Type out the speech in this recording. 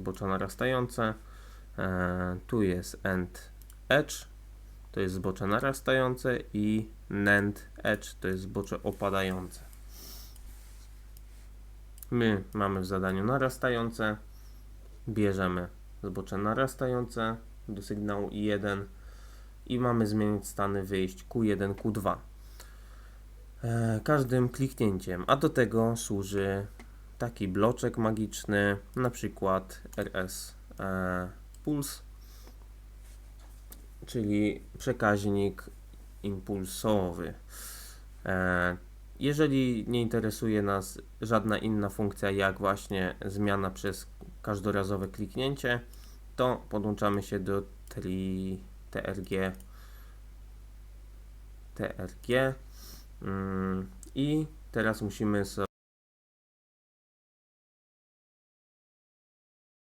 zbocze narastające. E, tu jest end edge, to jest zbocze narastające i NAND edge to jest zbocze opadające. My mamy w zadaniu narastające, bierzemy zbocze narastające do sygnału I1 i mamy zmienić stany wyjść Q1, Q2 e, każdym kliknięciem, a do tego służy taki bloczek magiczny, na przykład RS e, Puls, czyli przekaźnik impulsowy. E, jeżeli nie interesuje nas żadna inna funkcja, jak właśnie zmiana przez każdorazowe kliknięcie, to podłączamy się do tri, TRG, TRG mm, i teraz musimy sobie